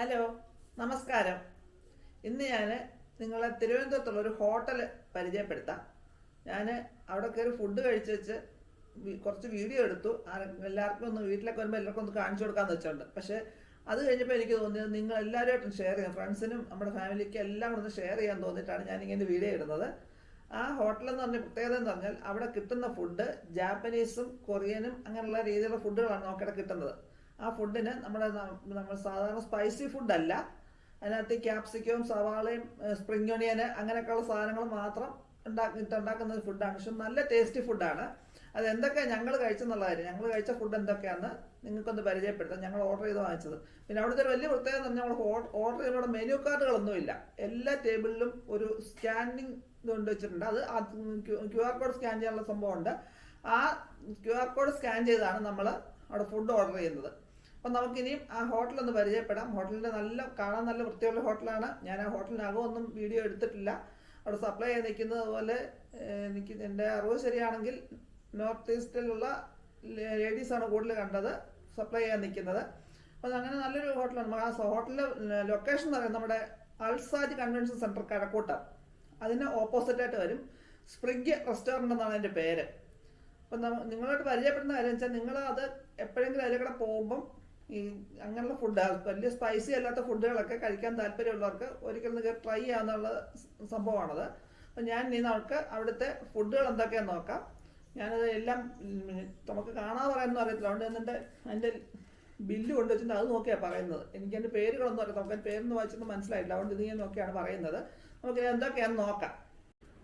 Hello നമസ്കാരം. ഇന്ന് ഞാൻ നിങ്ങളെ തിരുവനന്തപുരത്തുള്ള ഒരു ഹോട്ടൽ പരിചയപ്പെടുത്താം. ഞാൻ അവിടെ കയറി ഫുഡ് കഴിച്ച് വെച്ച് കുറച്ച് വീഡിയോ എടുത്തു. എല്ലാവർക്കും ഒന്ന് വീട്ടിലൊക്കെ വരുമ്പോൾ എല്ലാവർക്കും ഒന്ന് കാണിച്ചു കൊടുക്കാമെന്ന് വെച്ചിട്ടുണ്ട്. പക്ഷേ അത് കഴിഞ്ഞപ്പോൾ എനിക്ക് തോന്നിയത് നിങ്ങൾ എല്ലാവരുമായിട്ടും ഷെയർ ചെയ്യാം. ഫ്രണ്ട്സിനും നമ്മുടെ ഫാമിലിക്ക് എല്ലാം കൂടെ ഷെയർ ചെയ്യാൻ തോന്നിയിട്ടാണ് ഞാൻ ഇങ്ങനെ വീഡിയോ ഇടുന്നത്. ആ ഹോട്ടൽ എന്ന് പറഞ്ഞ പ്രത്യേകത എന്ന് പറഞ്ഞാൽ അവിടെ കിട്ടുന്ന ഫുഡ് ജാപ്പനീസും കൊറിയനും അങ്ങനെയുള്ള രീതിയിലുള്ള ഫുഡുകളാണ് നമുക്കിവിടെ കിട്ടുന്നത്. ആ ഫുഡിന് നമ്മുടെ നമ്മൾ സാധാരണ സ്പൈസി ഫുഡല്ല അതിനകത്ത് ക്യാപ്സിക്കവും സവാളയും സ്പ്രിംഗ് ഒണിയന് അങ്ങനെയൊക്കെയുള്ള സാധനങ്ങൾ മാത്രം ഉണ്ടാക്കി ഉണ്ടാക്കുന്ന ഒരു ഫുഡാണ് പക്ഷെ നല്ല ടേസ്റ്റി ഫുഡാണ് അത് എന്തൊക്കെയാണ് ഞങ്ങൾ കഴിച്ചെന്നുള്ള കാര്യം. ഞങ്ങൾ കഴിച്ച ഫുഡ് എന്തൊക്കെയാണെന്ന് നിങ്ങൾക്കൊന്ന് പരിചയപ്പെടുത്താം. ഞങ്ങൾ ഓർഡർ ചെയ്ത് വാങ്ങിച്ചത്. പിന്നെ അവിടുത്തെ ഒരു വലിയ പ്രത്യേകത എന്ന് പറഞ്ഞാൽ ഓർഡർ ചെയ്യുമ്പോൾ മെനു കാർഡുകളൊന്നുമില്ല എല്ലാ ടേബിളിലും ഒരു സ്കാനിങ് കൊണ്ട് വെച്ചിട്ടുണ്ട്. അത് ക്യു ആർ കോഡ് സ്കാൻ ചെയ്യാനുള്ള സംഭവമുണ്ട്. ആ ക്യു ആർ കോഡ് സ്കാൻ ചെയ്താണ് നമ്മൾ അവിടെ ഫുഡ് ഓർഡർ ചെയ്യുന്നത്. അപ്പം നമുക്കിനിയും ആ ഹോട്ടൽ ഒന്ന് പരിചയപ്പെടാം. ഹോട്ടലിന്റെ നല്ല കാണാൻ നല്ല വൃത്തിയുള്ള ഹോട്ടലാണ്. ഞാൻ ആ ഹോട്ടലിനകം ഒന്നും വീഡിയോ എടുത്തിട്ടില്ല. അവിടെ സപ്ലൈ ചെയ്ത് നിൽക്കുന്നത് പോലെ എനിക്ക് എന്റെ അറിവ് ശരിയാണെങ്കിൽ നോർത്ത് ഈസ്റ്റിലുള്ള ലേഡീസാണ് കൂടുതൽ കണ്ടത് സപ്ലൈ ചെയ്യാൻ നിൽക്കുന്നത്. അപ്പം അങ്ങനെ നല്ലൊരു ഹോട്ടലാണ്. ആ ഹോട്ടലിന്റെ ലൊക്കേഷൻ എന്ന് പറയുന്നത് നമ്മുടെ അൾസാജ് കൺവെൻഷൻ സെന്റർ കഴക്കൂട്ടം അതിന് ഓപ്പോസിറ്റായിട്ട് വരും. സ്പ്രിഗ് റെസ്റ്റോറന്റ് എന്നാണ് അതിന്റെ പേര്. അപ്പം നിങ്ങളോട് പരിചയപ്പെടുന്ന കാര്യം വെച്ചാൽ നിങ്ങൾ അത് എപ്പോഴെങ്കിലും അതിലെ കൂടെ പോകുമ്പം ഈ അങ്ങനെയുള്ള ഫുഡ് വലിയ സ്പൈസി അല്ലാത്ത ഫുഡുകളൊക്കെ കഴിക്കാൻ താല്പര്യമുള്ളവർക്ക് ഒരിക്കൽ നിങ്ങൾക്ക് ട്രൈ ചെയ്യാന്നുള്ള സംഭവമാണത്. അപ്പം ഞാൻ ഇനി നമുക്ക് അവിടുത്തെ ഫുഡുകൾ എന്തൊക്കെയാണെന്ന് നോക്കാം. ഞാനത് എല്ലാം നമുക്ക് കാണാൻ പറയാനൊന്നും അറിയത്തില്ല. അതുകൊണ്ട് എന്നിട്ട് അതിന്റെ ബില്ല് കൊണ്ട് വെച്ചിട്ട് അത് നോക്കിയാണ് പറയുന്നത്. എനിക്ക് എന്റെ പേരുകളൊന്നും അറിയാം നമുക്ക് പേരൊന്നും വായിച്ചൊന്നും മനസ്സിലായില്ല. അതുകൊണ്ട് ഇത് ഞാൻ നോക്കിയാണ് പറയുന്നത്. നമുക്ക് എന്തൊക്കെയാന്ന് നോക്കാം.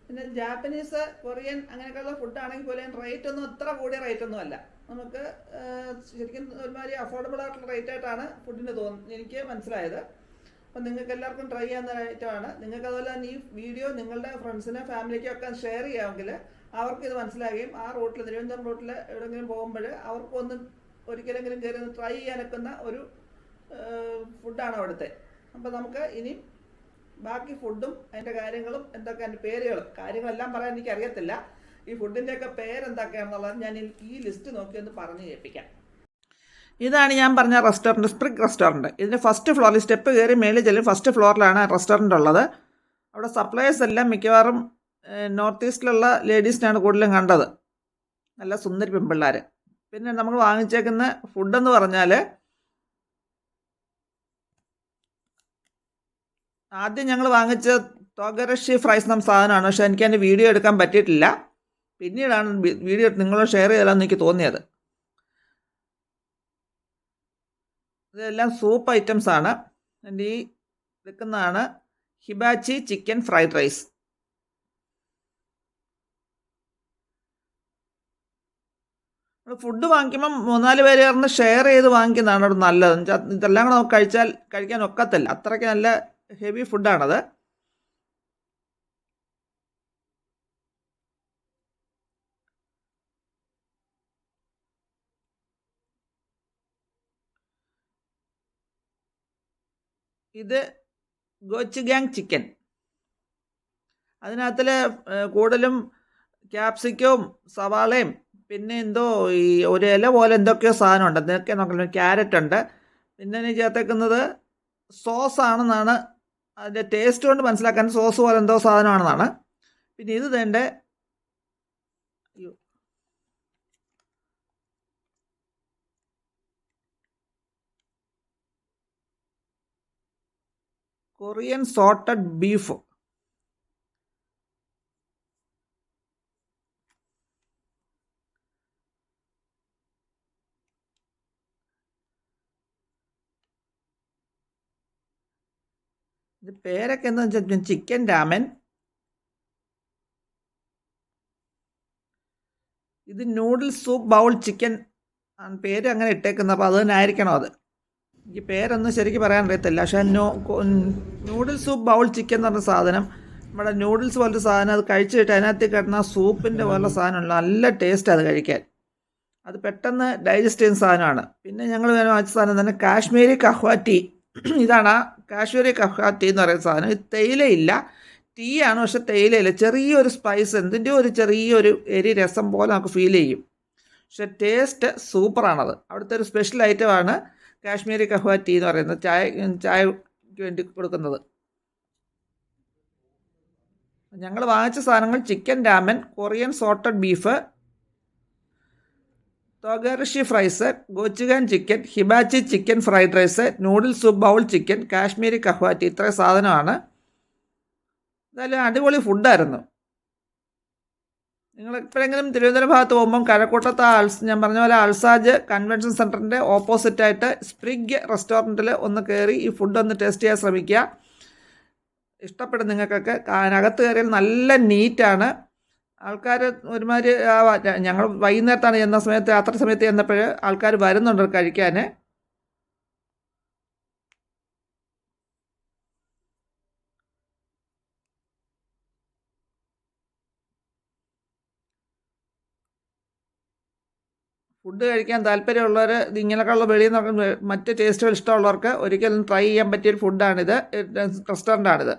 പിന്നെ ജാപ്പനീസ് കൊറിയൻ അങ്ങനെയൊക്കെയുള്ള ഫുഡ് ആണെങ്കിൽ പോലും റേറ്റ് ഒന്നും അത്ര കൂടിയ റേറ്റ് ഒന്നും അല്ല. നമുക്ക് ശരിക്കും ഒരുമാതിരി അഫോർഡബിൾ ആയിട്ടുള്ള റേറ്റ് ആയിട്ടാണ് ഫുഡിന് തോന്നുന്നത് എനിക്ക് മനസ്സിലായത്. അപ്പം നിങ്ങൾക്ക് എല്ലാവർക്കും ട്രൈ ചെയ്യാവുന്ന ഐറ്റമാണ് നിങ്ങൾക്ക് അതുപോലെ തന്നെ ഈ വീഡിയോ നിങ്ങളുടെ ഫ്രണ്ട്സിനെ ഫാമിലിക്കും ഒക്കെ ഷെയർ ചെയ്യാമെങ്കിൽ അവർക്ക് ഇത് മനസ്സിലാകുകയും ആ റൂട്ടിൽ തിരുവനന്തപുരം റൂട്ടിൽ എവിടെയെങ്കിലും പോകുമ്പോൾ അവർക്കൊന്ന് ഒരിക്കലെങ്കിലും കയറി ഒന്ന് ട്രൈ ചെയ്യാനൊക്കുന്ന ഒരു ഫുഡാണ് അവിടുത്തെ. അപ്പോൾ നമുക്ക് ഇനി ബാക്കി ഫുഡും അതിന്റെ കാര്യങ്ങളും എന്തൊക്കെ അതിന്റെ പേരുകളും കാര്യങ്ങളെല്ലാം പറയാൻ എനിക്ക് അറിയത്തില്ല ഈ ഫുഡിന്റെയൊക്കെ പേരെന്തൊക്കെയാണെന്നുള്ളത് ഞാൻ ഈ- ലിസ്റ്റ് നോക്കി ഒന്ന് പറഞ്ഞു കേൾപ്പിക്കാം. ഇതാണ് ഞാൻ പറഞ്ഞ റെസ്റ്റോറന്റ് സ്പ്രിഗ് റെസ്റ്റോറന്റ് ഇതിന്റെ ഫസ്റ്റ് ഫ്ലോറിൽ സ്റ്റെപ്പ് കയറി മേളിൽ ചെല്ലും ഫസ്റ്റ് ഫ്ലോറിലാണ് റെസ്റ്റോറന്റ് ഉള്ളത്. അവിടെ സപ്ലൈസ് എല്ലാം മിക്കവാറും നോർത്ത് ഈസ്റ്റിലുള്ള ലേഡീസിനാണ് കൂടുതലും കണ്ടത്. നല്ല സുന്ദരി പെൺപിള്ളേർ പിന്നെ നമ്മൾ വാങ്ങിച്ചേക്കുന്ന ഫുഡെന്ന് പറഞ്ഞാൽ ആദ്യം ഞങ്ങൾ വാങ്ങിച്ച തോഗരഷി ഫ്രൈസ് എന്ന സാധനമാണ്. പക്ഷേ എനിക്ക് അതിന്റെ വീഡിയോ എടുക്കാൻ പറ്റിയിട്ടില്ല. പിന്നീടാണ് വീഡിയോ നിങ്ങളോട് ഷെയർ ചെയ്താലെന്ന് എനിക്ക് തോന്നിയത്. ഇതെല്ലാം സൂപ്പ് ഐറ്റംസ് ആണ്. എന്റെ ഈ എടുക്കുന്നതാണ് hibachi chicken fried rice food വാങ്ങിക്കുമ്പം മൂന്നാൽ പേര് ചേർന്ന് ഷെയർ ചെയ്ത് വാങ്ങിക്കുന്നതാണ് അവിടെ നല്ലത്. ഇതെല്ലാം കൂടെ നമുക്ക് കഴിച്ചാൽ കഴിക്കാൻ ഒക്കത്തില്ല. അത്രയ്ക്ക് നല്ല ഹെവി ഫുഡാണത് ഇത് ഗോച്ചുഗാങ് ചിക്കൻ. അതിനകത്തിൽ കൂടുതലും ക്യാപ്സിക്കവും സവാളയും പിന്നെ എന്തോ ഈ ഒരു ഇല പോലെ എന്തൊക്കെയോ സാധനമുണ്ട്. എന്തൊക്കെ നോക്കണം ക്യാരറ്റ് ഉണ്ട് പിന്നെ ഇനി ചേർത്തേക്കുന്നത് സോസ് ആണെന്നാണ് അതിന്റെ ടേസ്റ്റ് കൊണ്ട് മനസ്സിലാക്കാൻ സോസ് പോലെ എന്തോ സാധനമാണെന്നാണ്. പിന്നെ ഇത് തേണ്ട കൊറിയൻ സോട്ടഡ് ബീഫ്. ഇത് പേരൊക്കെ എന്താ വെച്ചാൽ ചിക്കൻ രാമൻ ഇത് നൂഡിൽ സൂപ്പ് ബൗൾ ചിക്കൻ പേര് അങ്ങനെ ഇട്ടേക്കുന്നത്. അപ്പോൾ അത് തന്നെ ആയിരിക്കണം അത്? എനിക്ക് പേരൊന്നും ശരിക്കും പറയാൻ അറിയത്തില്ല പക്ഷേ noodles noodle soup bowl chicken എന്ന് പറഞ്ഞ സാധനം. നമ്മുടെ നൂഡിൽസ് പോലത്തെ സാധനം അത് കഴിച്ചിട്ട് അതിനകത്ത് കിടന്ന സൂപ്പിന്റെ പോലെ സാധനമുള്ള നല്ല ടേസ്റ്റ് അത് കഴിക്കാൻ. അത് പെട്ടെന്ന് ഡൈജസ്റ്റ് ചെയ്യുന്ന സാധനമാണ്. പിന്നെ ഞങ്ങൾ വേണം വാങ്ങിച്ച സാധനം തന്നെ കാശ്മീരി കഹ്വ ടീ ഇതാണ് കാശ്മീരി കഹ്വ ടീ എന്ന് പറയുന്ന സാധനം. ഇത് തേയിലയില്ല. ടീ ആണ് പക്ഷേ തേയിലയില്ല. ചെറിയൊരു സ്പൈസ് എന്തിന്റെ ഒരു ചെറിയൊരു എരി രസം പോലെ നമുക്ക് ഫീൽ ചെയ്യും. പക്ഷെ ടേസ്റ്റ് സൂപ്പറാണത് അവിടുത്തെ ഒരു സ്പെഷ്യൽ ഐറ്റമാണ് കാശ്മീരി കഹ്വ ടീ എന്ന് പറയുന്നത്. ചായ ചായക്ക് വേണ്ടി കൊടുക്കുന്നത്. ഞങ്ങൾ വാങ്ങിച്ച സാധനങ്ങൾ chicken ramen Korean sauteed beef തോഗറിഷി fries ഗോച്ചുഗാൻ chicken hibachi chicken fried rice noodle soup bowl chicken Kashmiri കഹ്വാറ്റി ഇത്രയും സാധനമാണ്. എന്തായാലും അടിപൊളി ഫുഡായിരുന്നു നിങ്ങൾ എപ്പോഴെങ്കിലും തിരുവനന്തപുരം ഭാഗത്ത് പോകുമ്പം കഴക്കൂട്ടത്ത് ആ ഞാൻ പറഞ്ഞ പോലെ അൽസാജ് കൺവെൻഷൻ സെന്ററിന്റെ ഓപ്പോസിറ്റായിട്ട് സ്പ്രിഗ് റെസ്റ്റോറന്റിൽ ഒന്ന് കയറി ഈ ഫുഡ് ഒന്ന് ടേസ്റ്റ് ചെയ്യാൻ ശ്രമിക്കുക. ഇഷ്ടപ്പെടും നിങ്ങൾക്കൊക്കെ അതിനകത്ത് കയറിയാൽ നല്ല നീറ്റാണ്. ആൾക്കാർ ഒരുമാതിരി ഞങ്ങൾ വൈകുന്നേരത്താണ് ചെന്ന സമയത്ത് അത്ര സമയത്ത് ചെന്നപ്പോൾ ആൾക്കാർ വരുന്നുണ്ട് കഴിക്കാൻ ഫുഡ് കഴിക്കാൻ താല്പര്യമുള്ളവർ ഇങ്ങനെയൊക്കെയുള്ള വെളിയിൽ നിന്ന് മറ്റ് ടേസ്റ്റുകൾ ഇഷ്ടമുള്ളവർക്ക് ഒരിക്കലും ട്രൈ ചെയ്യാൻ പറ്റിയൊരു ഫുഡാണിത് റെസ്റ്റോറന്റാണിത്